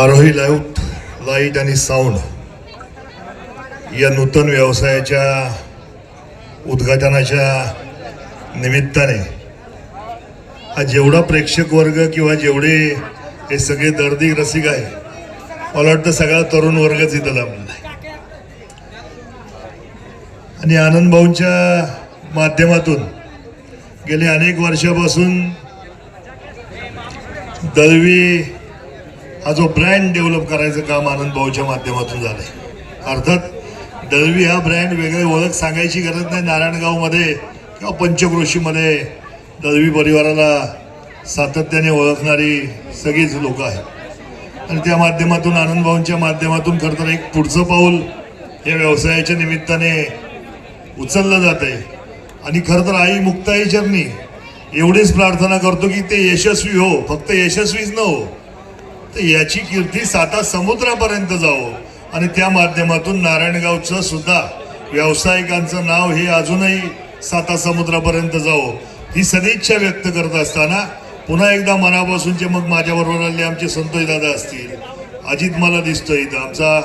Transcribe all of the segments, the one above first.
आरोही light light आणि sound या नूतन व्यवसायाच्या उद्घाटनाच्या निमित्ताने. हा जेवढा प्रेक्षक वर्ग किंवा जेवढे हे सगळे दर्दी रसिक आहे मला वाटतं सगळा तरुण वर्गच इथं लाभलेला आहे. आणि आनंद भाऊंच्या माध्यमातून गेले अनेक वर्षापासून दळवी हा जो ब्रँड डेव्हलप करायचं काम आनंद भाऊच्या माध्यमातून झालंय. अर्थात दळवी हा ब्रँड वेगळी ओळख सांगायची गरज नाही नारायणगावमध्ये किंवा पंचक्रोशीमध्ये. दळवी परिवाराला सातत्याने ओळखणारी सगळीच लोक आहेत. आणि त्या माध्यमातून आनंदभाऊंच्या माध्यमातून खरं तर एक पुढचं पाऊल या व्यवसायाच्या निमित्ताने उचललं जात आहे आणि खरं तर आई मुक्ताई चरणी एवढीच प्रार्थना करतो की ते यशस्वी हो फक्त यशस्वीच न हो याची कीर्ती साता समुद्रापर्यंत जावो. आणि त्या माध्यमातून नारायणगावचं सुद्धा व्यावसायिकांचं नाव हे अजूनही साता समुद्रापर्यंत जावं. ही सदिच्छा व्यक्त करत असताना पुन्हा एकदा मनापासूनचे मग माझ्याबरोबर आले आमचे संतोष दादा असतील. अजित मला दिसतो इथं. आमचा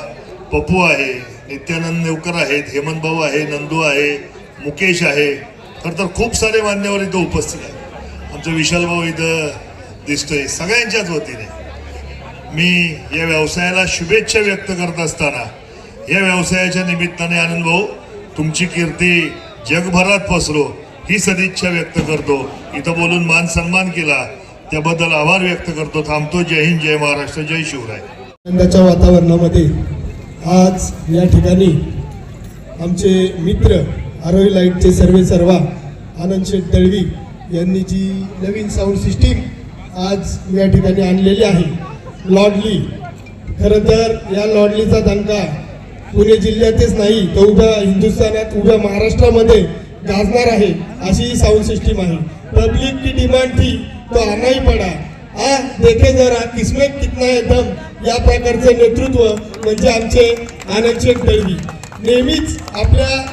पप्पू आहे नित्यानंद नेवकर आहेत हेमंत भाऊ आहे नंदू आहे मुकेश आहे. खरं तर खूप सारे मान्यवर इथं उपस्थित आहेत. आमचं विशाल भाऊ इथं दिसतोय सगळ्यांच्याच वतीने. मी या व्यवसायाला शुभेच्छा व्यक्त करत असताना या व्यवसायाच्या निमित्ताने आनंद भाऊ तुमची कीर्ती जगभरात पसरो ही सदिच्छा व्यक्त करतो. इथं बोलून मान सन्मान केला. त्याबद्दल आभार व्यक्त करतो. थांबतो. जय हिंद जय महाराष्ट्र जय शिवराय. आनंदाच्या वातावरणामध्ये आज या ठिकाणी आमचे मित्र आरोही लाईटचे सर्वे सर्वा आनंद शेठ दळवी यांनी जी नवीन साऊंड सिस्टीम आज या ठिकाणी आणलेली आहे लॉडली. खरं तर या लॉडलीचा दणका पुणे जिल्ह्यातच नाही तो उभ्या हिंदुस्थानात उभ्या महाराष्ट्रामध्ये गाजणार आहे अशी ही साऊंड सिस्टीम आहे. पब्लिक की डिमांड थी तो आनाही पडा. आ देखे जरा किस्मत कितना है दम. या प्रकारचे नेतृत्व म्हणजे आमचे आनंद शेख दळवी नेहमीच आपल्या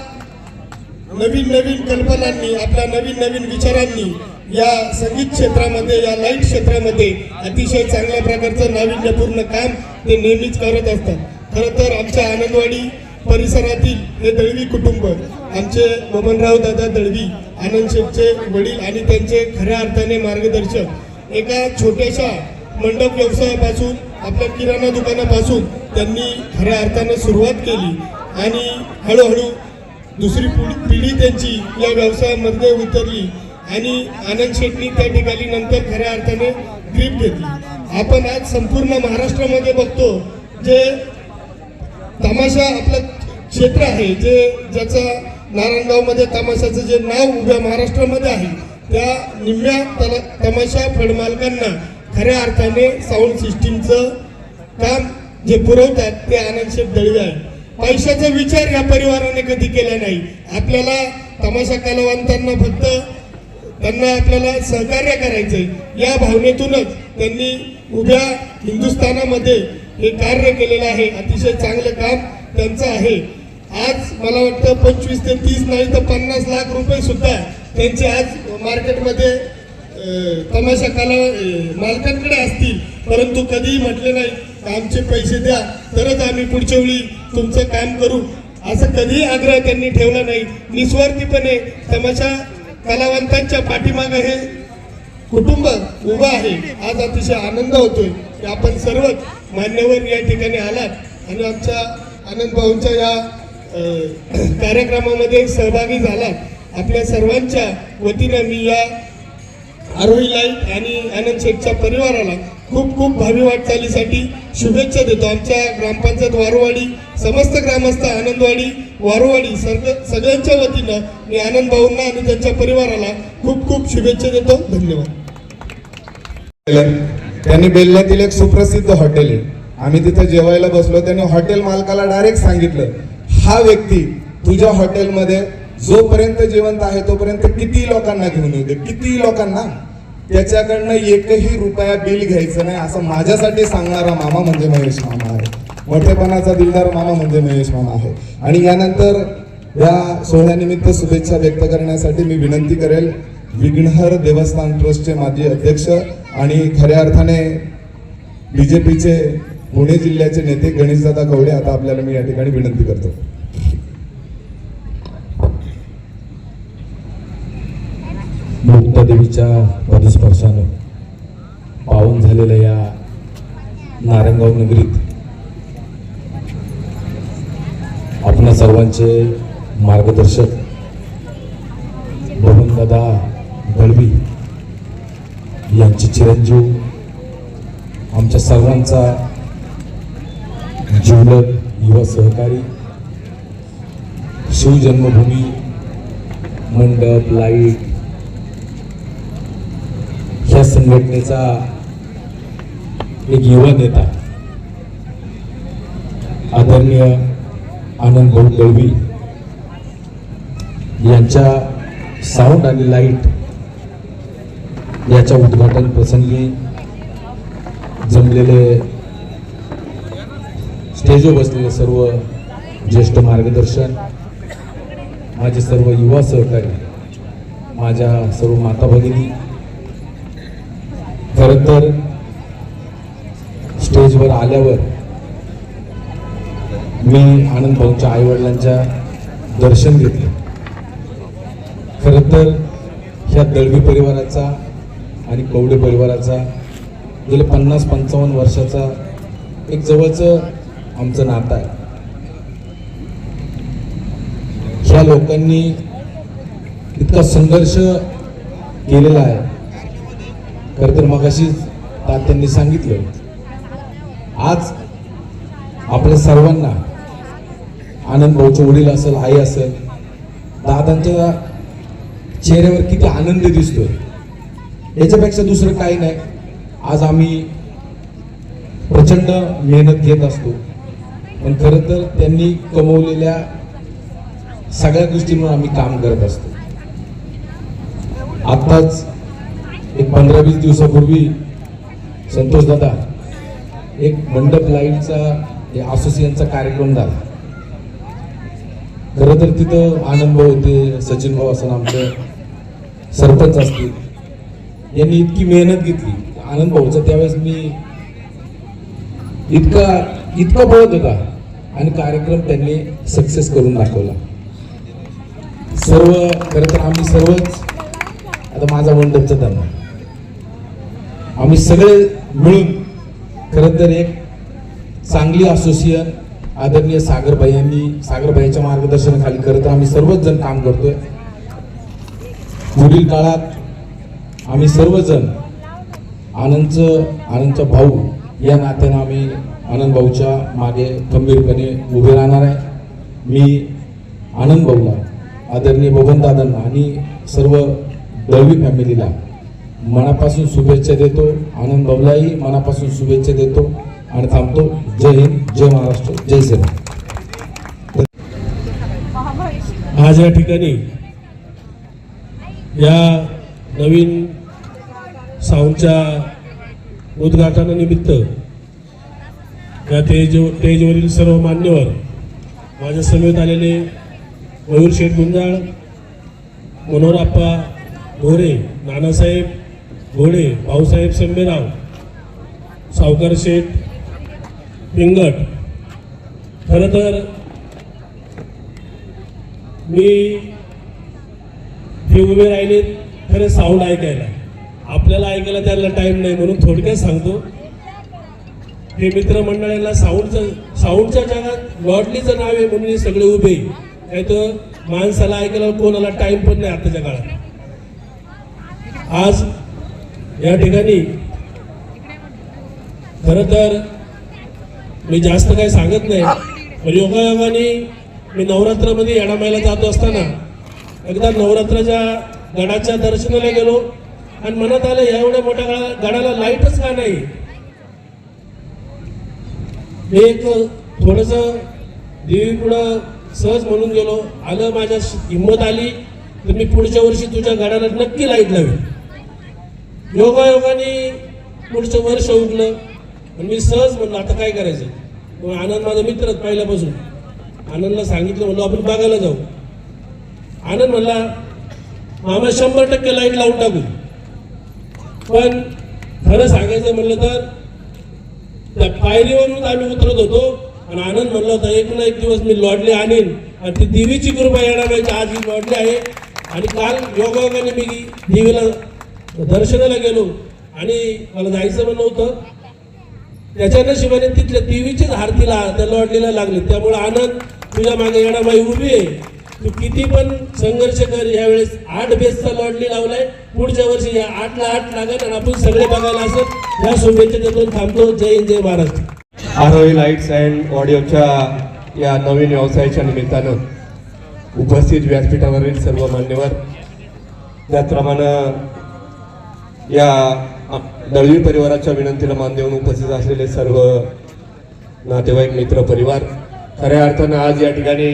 नवीन नवीन कल्पनांनी आपल्या नवीन नवीन विचारांनी या संगीत क्षेत्रामध्ये या लाइट क्षेत्रामध्ये अतिशय चांगल्या प्रकारचं नाविन्यपूर्ण काम ते नेहमीच करत असतात. खरं तर आमच्या आनंदवाडी परिसरातील हे दळवी कुटुंब आमचे बबनराव दादा दळवी आनंद शेठचे वडील आणि त्यांचे खऱ्या अर्थाने मार्गदर्शक एका छोट्याशा मंडप व्यवसायापासून आपल्या किराणा दुकानापासून त्यांनी खऱ्या अर्थाने सुरुवात केली आणि हळूहळू दुसरी पिढी त्यांची या व्यवसायामध्ये उतरली. आणि आनंद शेट्टी त्या ठिकाणी नंतर खऱ्या अर्थाने ग्रीप घेतली. आपण आज संपूर्ण महाराष्ट्रामध्ये बघतो जे तमाशा आपलं क्षेत्र आहे जे ज्याचं नारायणगावमध्ये तमाशाचं जे नाव उभ्या महाराष्ट्रामध्ये आहे त्या निम्म्या तला तमाशा फडमालकांना खऱ्या अर्थाने साऊंड सिस्टीमचं काम जे पुरवतात ते आनंद शेठ दळवे आहे पैशाचा विचार या परिवाराने कधी केला नाही. आपल्याला तमाशा कलावंतांना फक्त त्यांना आपल्याला सहकार्य करायचंय. या भावनेतूनच त्यांनी उभ्या हिंदुस्थानामध्ये हे कार्य केलेलं आहे. अतिशय चांगलं काम त्यांचं आहे. आज मला वाटतं पंचवीस ते तीस नाही तर पन्नास लाख रुपये सुद्धा त्यांचे आज मार्केटमध्ये अं, तमाशा कला मालकांकडे असतील. परंतु कधीही म्हटले नाही आमचे पैसे द्या तरच आम्ही पुढच्या वेळी तुमचं काम करू. असं कधीही आग्रह त्यांनी ठेवला नाही. निस्वार्थीपणे तमाशा कलावंतांच्या पाठीमागे हे कुटुंब उभं आहे. आज अतिशय आनंद होतोय की आपण सर्वच मान्यवर या ठिकाणी आलात. आणि आमच्या आनंद भाऊंच्या या कार्यक्रमामध्ये सहभागी झालात. आपल्या सर्वांच्या वतीनं मी या आरोही लाइट आणि आनंद शेठच्या परिवाराला खूप खूप भावी वाटचालीसाठी शुभेच्छा देतो. आमच्या ग्रामपंचायत वारुवाडी समस्त ग्रामस्थ आनंदवाडी वारुवाडी सर्व सगळ्यांच्या वतीनं मी आनंद भाऊंना आणि त्यांच्या परिवाराला खूप खूप शुभेच्छा देतो. धन्यवाद. त्यांनी बेल्ल्यातील एक सुप्रसिद्ध हॉटेल आहे. आम्ही तिथं जेवायला बसलो. त्यांनी हॉटेल मालकाला डायरेक्ट सांगितलं हा व्यक्ती तुझ्या हॉटेलमध्ये जोपर्यंत जिवंत आहे तोपर्यंत किती लोकांना घेऊन येते किती लोकांना? त्याच्याकडनं एकही रुपया बिल घ्यायचं नाही असं माझ्यासाठी सांगणारा मामा म्हणजे महेश मामा आहे. मोठेपणाचा दिलदार मामा म्हणजे महेश मामा आहे. आणि यानंतर या सोहळ्यानिमित्त शुभेच्छा व्यक्त करण्यासाठी मी विनंती करेल विघ्नहर देवस्थान ट्रस्टचे माजी अध्यक्ष आणि खऱ्या अर्थाने बीजेपीचे पुणे जिल्ह्याचे नेते गणेशदादा कवडे आता आपल्याला मी या ठिकाणी विनंती करतो. मुक्तादेवीच्या पदस्पर्शानं पावन झालेल्या या नारायणगाव नगरीत आपल्या सर्वांचे मार्गदर्शक बबनदादा दळवी यांचे चिरंजीव आमच्या सर्वांचा जिवलग युवा सहकारी शिवजन्मभूमी मंडप लाइट संघटनेचा एक युवा नेता आदरणीय आनंद भाऊ दळवी यांच्या साऊंड आणि लाइट याच्या उद्घाटन प्रसंगी जमलेले स्टेजवर बसलेले सर्व ज्येष्ठ मार्गदर्शन माझे सर्व युवा सहकारी माझ्या सर्व माता भगिनी खर तर स्टेजवर आल्यावर मी आनंद भाऊच्या आईवडिलांच्या दर्शन घेतले. खरं तर ह्या दळवी परिवाराचा आणि कवडे परिवाराचा गेले पन्नास पंचावन्न वर्षाचा एक जवळचं आमचं नातं आहे. ह्या लोकांनी इतका संघर्ष केलेला आहे. खरं तर मगाशीच तात्यांनी सांगितलं. आज आपल्या सर्वांना आनंद भाऊचे वडील असेल आई असेल दादांच्या चेहऱ्यावर किती आनंद दिसतोय. याच्यापेक्षा दुसरं काही नाही. आज आम्ही प्रचंड मेहनत घेत असतो. पण खरं तर त्यांनी कमवलेल्या सगळ्या गोष्टींवर आम्ही काम करत असतो. आत्ताच एक पंधरा वीस दिवसापूर्वी संतोष दादा एक मंडप लाईटचा असोसिएशनचा कार्यक्रम झाला. खरं तर तिथं आनंद भाऊ होते सचिन भाऊ असं आमचं सरपंच असतील. यांनी इतकी मेहनत घेतली आनंद भाऊचा त्यावेळेस मी इतका इतका पळत होता आणि कार्यक्रम त्यांनी सक्सेस करून दाखवला. सर्व खरं तर आम्ही सर्वच आता माझा मंडपचा धर्म आम्ही सगळे मिळून खरं तर एक चांगली असोसिएशन आदरणीय सागरभाई यांनी सागरभाईच्या मार्गदर्शनाखाली खरं तर आम्ही सर्वच जण काम करतोय. पुढील काळात आम्ही सर्वजण आनंदचं आनंदचा भाऊ या नात्यानं आम्ही आनंद भाऊच्या मागे खंबीरपणे उभे राहणार आहे. मी आनंद भाऊला आदरणीय बबनदादांना आणि सर्व दळवी फॅमिलीला मनापासून शुभेच्छा देतो. आनंद बाबलाही मनापासून शुभेच्छा देतो. आणि थांबतो. जय हिंद जय महाराष्ट्र जय सेवा आज या ठिकाणी या नवीन साऊंडच्या उद्घाटनानिमित्त या तेज तेजवरील सर्व मान्यवर माझ्या समेत आलेले मयूर शेठ गुंजाळ मनोहराप्पा घोरे नानासाहेब घोडे भाऊसाहेब संबेराव सावकार शेठ पिंगट खरं तर मी हे उभे राहिले खरं साऊंड ऐकायला. आपल्याला ऐकायला त्याला टाइम नाही म्हणून थोडक्यात सांगतो. हे मित्रमंडळाला साऊंडचं साऊंडच्या जगात गॉडलीचं नाव आहे म्हणून हे सगळे उभे नाही तर माणसाला ऐकायला कोणाला टाइम पण नाही आताच्या काळात. आज या ठिकाणी खरं तर मी जास्त काही सांगत नाही पण योगायोगाने मी नवरात्रामध्ये येणामायला जातो असताना एकदा नवरात्राच्या गडाच्या दर्शनाला गेलो आणि मनात आलं या एवढ्या मोठ्या गडा गडाला लाईटच का नाही? मी एक थोडस देवी पुढं सहज म्हणून गेलो आलं माझ्या हिंमत आली तर मी पुढच्या वर्षी तुझ्या गडाला नक्की लाइट लावेल योगायोगाने पुढचं वर्ष उगलं आणि मी सहज म्हणलं आता काय करायचं? मग आनंद माझा मित्रच पहिल्यापासून. आनंदला सांगितलं म्हणलो आपण बघायला जाऊ. आनंद म्हणला मामा शंभर टक्के लाइट लावून टाकू. पण खरं सांगायचं म्हणलं तर त्या पायरीवरून आम्ही उतरत होतो. आणि आनंद म्हणला होता एक ना एक दिवस मी लॉडले आणीन. आणि ती देवीची कृपा येणार आज ही लॉडली आहे. आणि काल योगायोगाने मी देवीला दर्शनाला गेलो आणि मला जायचं पण नव्हतं. त्याच्यानं शिवाने तिथल्या देवीचीच आरतीला त्या लॉडलीला लागली. त्यामुळे आनंद तुझ्या मागे येणाबाई उभी आहे. तू किती पण संघर्ष कर यावेळेस आठ बेसचा लॉडली लावलाय. पुढच्या वर्षी या आठला आठ लागेल आणि आपण सगळे बघायला असत या शुभेच्छा देतो. थांबतो. जय हिंद जय महाराष्ट्र. आरोही लाईट्स अँड ऑडिओच्या या नवीन व्यवसायाच्या निमित्तानं उपस्थित व्यासपीठावरील सर्व मान्यवर त्याचप्रमाणे या दळवी परिवाराच्या विनंतीला मान देऊन उपस्थित असलेले सर्व नातेवाईक मित्र परिवार खऱ्या अर्थानं आज या ठिकाणी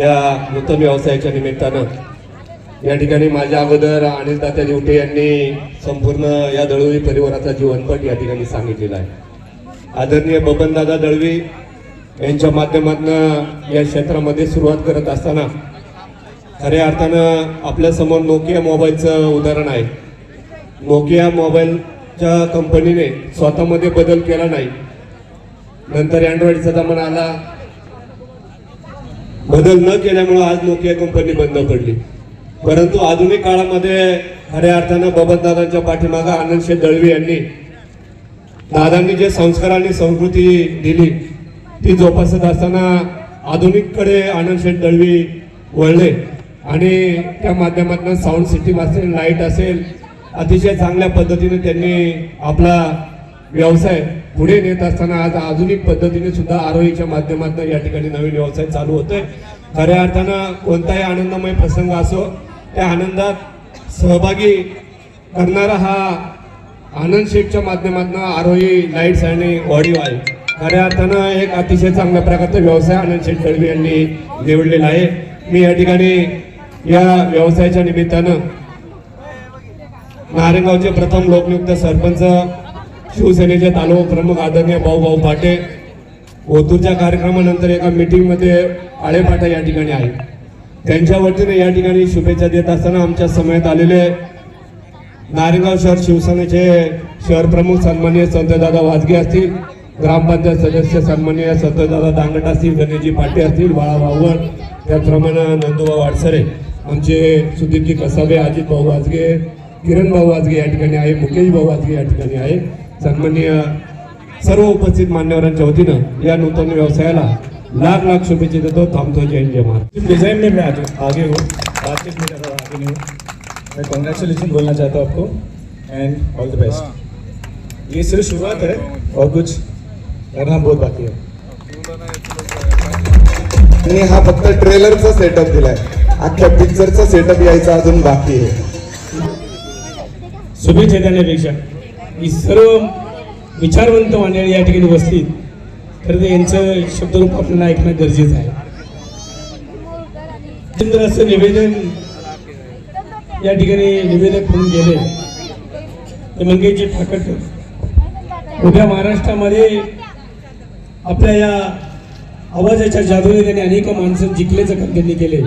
या नूतन व्यवसायाच्या निमित्तानं या ठिकाणी माझ्या अगोदर अनिल तात्या दिवटे यांनी संपूर्ण या दळवी परिवाराचा जीवनपट या ठिकाणी सांगितलेला आहे. आदरणीय बबनदादा दळवी यांच्या माध्यमातून या क्षेत्रामध्ये सुरुवात करत असताना खऱ्या अर्थानं आपल्यासमोर नोकिया मोबाईलचं उदाहरण आहे. नोकिया मोबाईलच्या कंपनीने स्वतःमध्ये बदल केला नाही. नंतर अँड्रॉइडचा जमाना आला. बदल न केल्यामुळं आज नोकिया कंपनी बंद पडली. परंतु आधुनिक काळामध्ये खऱ्या अर्थानं बबनदादांच्या पाठीमागे आनंद शेठ दळवी यांनी दादांनी जे संस्कार आणि संस्कृती दिली ती जोपासत असताना आधुनिककडे आनंद शेठ दळवी वळले. आणि त्या माध्यमातून साऊंड सिस्टीम असेल लाइट असेल अतिशय चांगल्या पद्धतीने त्यांनी आपला व्यवसाय पुढे नेत असताना आज आधुनिक पद्धतीने सुद्धा आरोहीच्या माध्यमातून या ठिकाणी नवीन व्यवसाय चालू होतोय. खऱ्या अर्थानं कोणताही आनंदमय प्रसंग असो त्या आनंदात सहभागी करणारा हा आनंद शेठच्या माध्यमातून आरोही लाईट्स आणि ऑडिओ आहे. खऱ्या अर्थानं एक अतिशय चांगल्या प्रकारचा व्यवसाय आनंद शेठ दळवी यांनी निवडलेला आहे. मी या ठिकाणी या व्यवसायाच्या निमित्तानं नारायणगावचे प्रथम लोकनियुक्त सरपंच शिवसेनेचे तालुका प्रमुख आदरणीय भाऊ भाऊ पाटे. ओतूरच्या कार्यक्रमानंतर एका मीटिंगमध्ये आळेपाटा या ठिकाणी आहे त्यांच्या वतीने या ठिकाणी शुभेच्छा देत असताना आमच्या समयात आलेले नारायणगाव शहर शिवसेनेचे शहर प्रमुख सन्माननीय संतदादा वाजगे असतील ग्रामपंचायत सदस्य सन्माननीय संतदादा दांगट असतील गणेशजी पाटे असतील बाळा भाऊवर त्याचप्रमाणे नंदुबा वाडसरे आमचे सुदीपजी कसाबे अजित भाऊ वाजगे किरण भाऊ वाजगे या ठिकाणी आहे मुकेश भाऊ वाजगे या ठिकाणी आहे. सन्माननीय सर्व उपस्थित मान्यवरांच्या वतीनं या नूतन व्यवसायाला लाख लाख शुभेच्छा देतो. थांबतो जय जय महाराज. डिज़ाइन में मैं आगे आगे हूँ. बातचीत में ज़्यादा आगे नहीं हूँ. मैं कॉन्ग्रेचुलेसन बोलना चाहता हूँ आपको. एंड ऑल द बेस्ट ये सिर्फ शुरुआत है और कुछ करना बहुत बाकी है. त्यांनी हा फक्त ट्रेलरचा सेटअप दिलाय. अख्ख्या पिक्चरचा सेटअप यायचा अजून बाकी आहे. शुभेच्छा देण्यापेक्षा ही सर्व विचारवंत मंडळी या ठिकाणी उपस्थित. तर ते यांचं शब्दरूप आपल्याला ऐकणं गरजेचं आहे. सुंदर असं निवेदन या ठिकाणी निवेदक म्हणून गेले. ते म्हणजे मंगेशजी ठाकरकर उभ्या महाराष्ट्रामध्ये आपल्या या आवाजाच्या जादूने त्यांनी अनेक माणसं जिंकल्याचं काम त्यांनी केले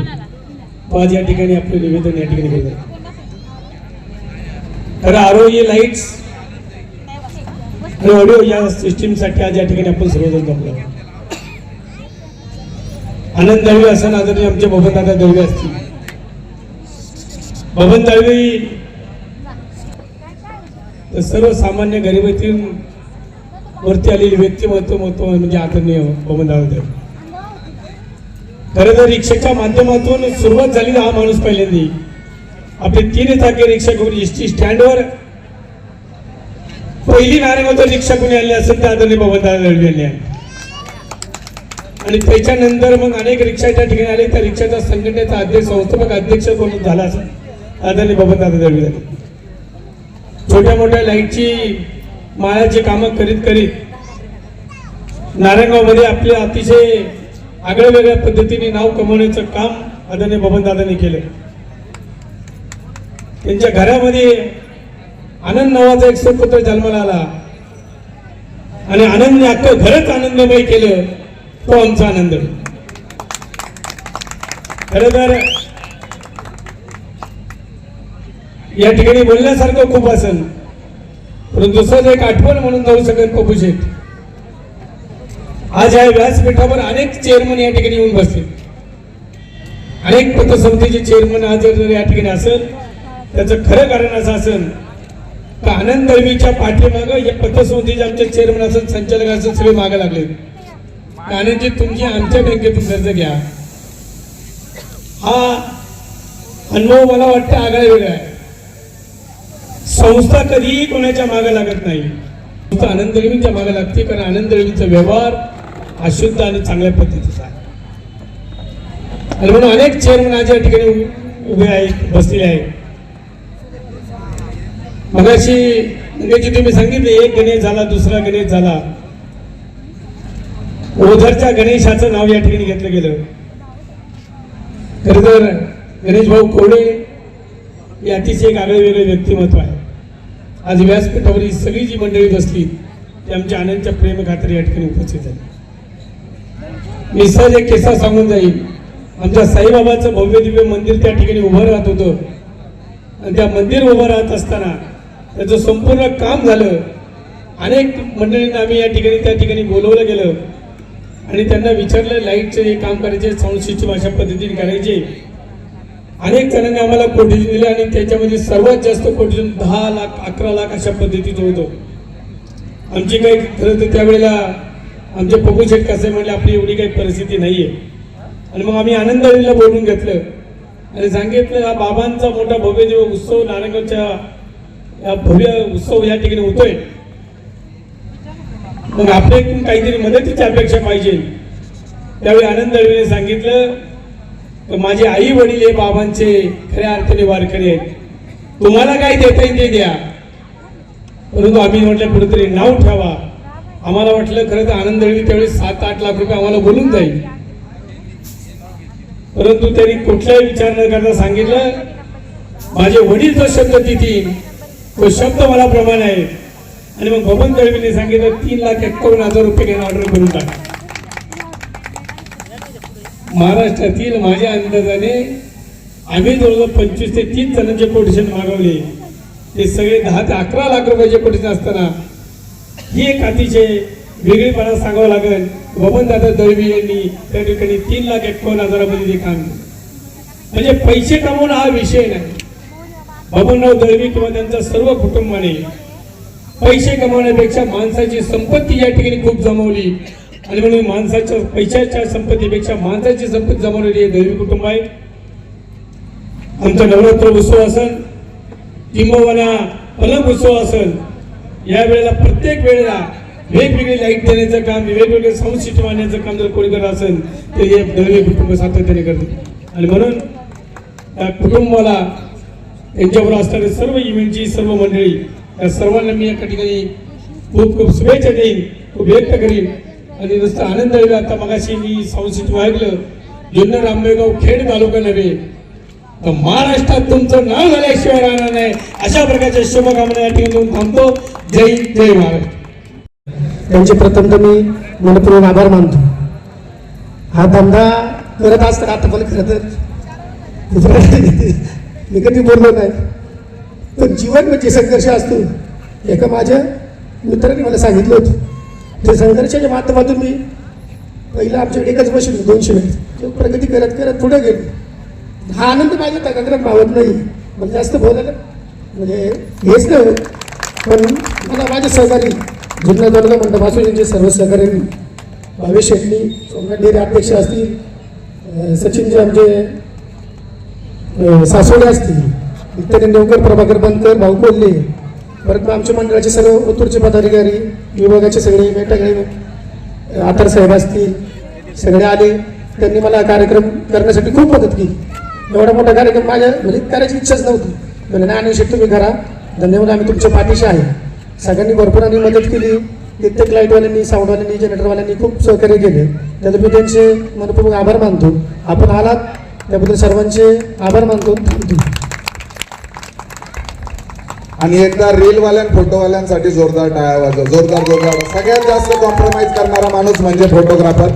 तो आज या ठिकाणी आपलं निवेदन या ठिकाणी केलं तर आरोग्य लाईट्स आणि ऑडिओ या सिस्टीमसाठी आज या ठिकाणी आपण सर्वजण जमलो आनंद दळवी असं आदरणीय आमचे बबन दादा दळवी असतील. बबन दळवी सर्वसामान्य गरिबीतून वरती आलेली व्यक्तिमत्व महत्त्व म्हणजे आदरणीय बबन दादा दळवी. खरं तर रिक्षाच्या माध्यमातून सुरुवात झाली हा माणूस पहिल्यांदी. आपले तीन चाकी रिक्षा घेऊन एस टी स्टँडवर पहिली नारेगावचं रिक्षा कोणी आणली असेल तर आदरणीय बाबा दळवी आहे आणि त्याच्यानंतर मग अनेक रिक्षा त्या ठिकाणी आले. त्या रिक्षाच्या संघटनेचा अध्यक्ष संस्थापक अध्यक्ष कोण झाला असं आदरणीय बाबा दादा दळवी छोट्या मोठ्या लाईटची माळाची कामं करीत करीत नारायणगावमध्ये आपले अतिशय आगळ्या वेगळ्या पद्धतीने नाव कमवण्याचं काम आदरणीय बबन दादांनी केलं. त्यांच्या घरामध्ये आनंद नावाचा एक सुपुत्र जन्माला आला. आणि आनंदने अख्खं घरच आनंदमय केलं. तो आमचा आनंद. खर तर या ठिकाणी बोलण्यासारखं खूप असेल परंतु दुसरं एक आठवण म्हणून जाऊ शकेल पप्पू शेठ आज या व्यासपीठावर अनेक चेअरमन या ठिकाणी येऊन बसले. अनेक पतसमितीचे चेअरमन आज जर या ठिकाणी असेल. त्याचं खरं कारण असं असेल का आनंद दळवीच्या पाठीमागं या पतसंस्थेचे आमचे चेअरमन असं संचालक असं सगळे मागे लागले. आनंदजी तुमची आमच्या बँकेतून कर्ज घ्या. हा अनुभव मला वाटतं आगळा वेगळा आहे. संस्था कधीही कोणाच्या मागे लागत नाही. संस्था आनंद दळवींच्या मागे लागते कारण आनंद दळवींचा व्यवहार हा शुद्ध आणि चांगल्या पद्धतीचा आहे. आणि म्हणून अनेक चेअरमन आज या ठिकाणी उभे आहेत बसलेले आहेत. मगाशी म्हणजे तुम्ही सांगितले एक गणेश झाला दुसरा गणेश झाला. ओझरच्या गणेशाचं नाव या ठिकाणी घेतलं गेलं. खर तर गणेश भाऊ कोडे हे अतिशय एक आगळे वेगळे व्यक्तिमत्व आहे. आज व्यासपीठावर ही सगळी जी मंडळी बसली ती आमच्या आनंदच्या प्रेम खातर या ठिकाणी उपस्थित झाली मी सहज एक किस्सा सांगून जाईल आमच्या साईबाबाचं भव्य दिव्य मंदिर त्या ठिकाणी उभं राहत होतं. आणि त्या मंदिर उभं राहत असताना त्याचं संपूर्ण काम झालं. अनेक मंडळींना आम्ही या ठिकाणी त्या ठिकाणी बोलवलं गेलं. आणि त्यांना विचारलं लाईटचे हे काम करायचे साऊंड अशा पद्धतीने करायचे. अनेक जणांनी आम्हाला कोटेशन दिले आणि त्याच्यामध्ये सर्वात जास्त कोटेशन दहा लाख अकरा लाख अशा पद्धतीचं होतं. आमची काही खरं तर त्यावेळेला आमचे पप्पू शेठ कसे म्हणले आपली एवढी काही परिस्थिती नाही आहे आणि मग आम्ही आनंदवाडीला बोलून घेतलं. आणि सांगितलं हा बाबांचा मोठा भव्य देव उत्सव नारायणगावच्या भव्य उत्सव या ठिकाणी होतोय. मग आपल्याकडून काहीतरी मदतीची अपेक्षा पाहिजे. त्यावेळी आनंद दळवीने सांगितलं तर माझे आई वडील हे बाबांचे खऱ्या अर्थाने वारकरी आहेत. तुम्हाला काय देता येईल ते द्या. परंतु आम्ही म्हटलं कुठेतरी नाव ठेवा. आम्हाला वाटलं खरं तर आनंद दळवी त्यावेळी सात आठ लाख रुपये आम्हाला बोलून जाईल. परंतु त्यांनी कुठलाही विचार न करता सांगितलं माझे वडील तो शब्द तिथे तो शब्द मला प्रमाण आहे. आणि मग बबन दळवीने सांगितलं तीन लाख एक्कावन्न हजार रुपये घेणं ऑर्डर करून टाका. महाराष्ट्रातील माझ्या अंदाजाने आम्ही जवळजवळ पंचवीस ते तीस जणांचे कोटेशन मागवले. ते सगळे दहा ते अकरा लाख रुपयाचे कोटेशन असताना ही एक अतिशय वेगळीपणा सांगावं लागेल. बबन दादा दळवी यांनी त्या ठिकाणी तीन लाख एक्कावन्न हजारामध्ये ते काम केलं. म्हणजे पैसे कमवणं हा विषय नाही. बबनराव दळवी किंवा त्यांच्या सर्व कुटुंबाने पैसे कमावण्यापेक्षा माणसाची संपत्ती या ठिकाणी खूप जमवली. आणि म्हणून माणसाच्या पैशाच्या संपत्तीपेक्षा माणसाची संपत्ती जमवलेली हे दैवी कुटुंब आहे. आमचा नवरात्र उत्सव असेल किंबवना पलंग उत्सव असेल या वेळेला प्रत्येक वेळेला वेगवेगळी लाइट देण्याचं काम वेगवेगळे साऊंड सिस्टम आणण्याचं काम जर कोणी करत असेल तर हे दैवी कुटुंब सातत्याने करते. आणि म्हणून त्या कुटुंबाला यांच्यावर असणारे सर्व इव्हेंटची सर्व मंडळी या सर्वांना मी एका ठिकाणी खूप खूप शुभेच्छा देईन खूप व्यक्त करीन. आणि नुसतं आनंद आहे आता मगाशी मी संस्थित ऐकलं जुन्नर आंबेगाव खेड तालुका नव्हे तर महाराष्ट्रात तुमचं नाव झाल्याशिवाय राहणार नाही. अशा प्रकारच्या शुभकामना या ठिकाणी थांबतो. जय जय महाराष्ट्र त्यांचे प्रथम तर मी मनपूर्वक आभार मानतो. हा धंदा करत असताना आता पण खरं तर मी कधी बोललो नाही. तर जीवन म्हणजे संघर्ष असतो. एका माझ्या मित्राने मला सांगितलं होतं. ते संघर्षाच्या माध्यमातून मी पहिलं आमच्याकडे एकच मशीन दोनशे मिनिट तो प्रगती करत करत पुढे गेलो. हा आनंद माझ्या तकाग्रात मावत नाही. मला जास्त बोलायला म्हणजे हेच नाही होत. पण मला माझे सहकारी जुन्या दर्गा मंडपासून यांचे सर्व सहकारी भावेश शेट्टी सोमनाथ डेरे अध्यक्ष असतील सचिनजी आमचे अं, असतील. इत्यादी देवकर प्रभाकर बनकर भाऊ कोल्हे परत आमच्या मंडळाचे सर्व ओतूरचे पदाधिकारी विभागाचे सगळे मेटागळे आतर साहेब असतील सगळे आले. त्यांनी मला कार्यक्रम करण्यासाठी खूप मदत केली. एवढा मोठा कार्यक्रम माझ्या म्हणजे करायची इच्छाच नव्हती. म्हणजे नाही आणू शकतो मी करा. धन्यवाद आम्ही तुमच्या पाठीशी आहे. सगळ्यांनी भरपूरांनी मदत केली. कित्येक लाईटवाल्यांनी साऊंडवाल्यांनी जनरेटरवाल्यांनी खूप सहकार्य केले. त्याचं मी त्यांचे मनपूर्वक आभार मानतो. आपण आलात. त्याबद्दल सर्वांचे आभार मानतो. आणि एकदा रीलवाल्यां फोटोवाल्यांसाठी जोरदार टाळ्या वाजव जोरदार जोरदार. सगळ्यात जास्त कॉम्प्रोमाइज करणारा माणूस म्हणजे फोटोग्राफर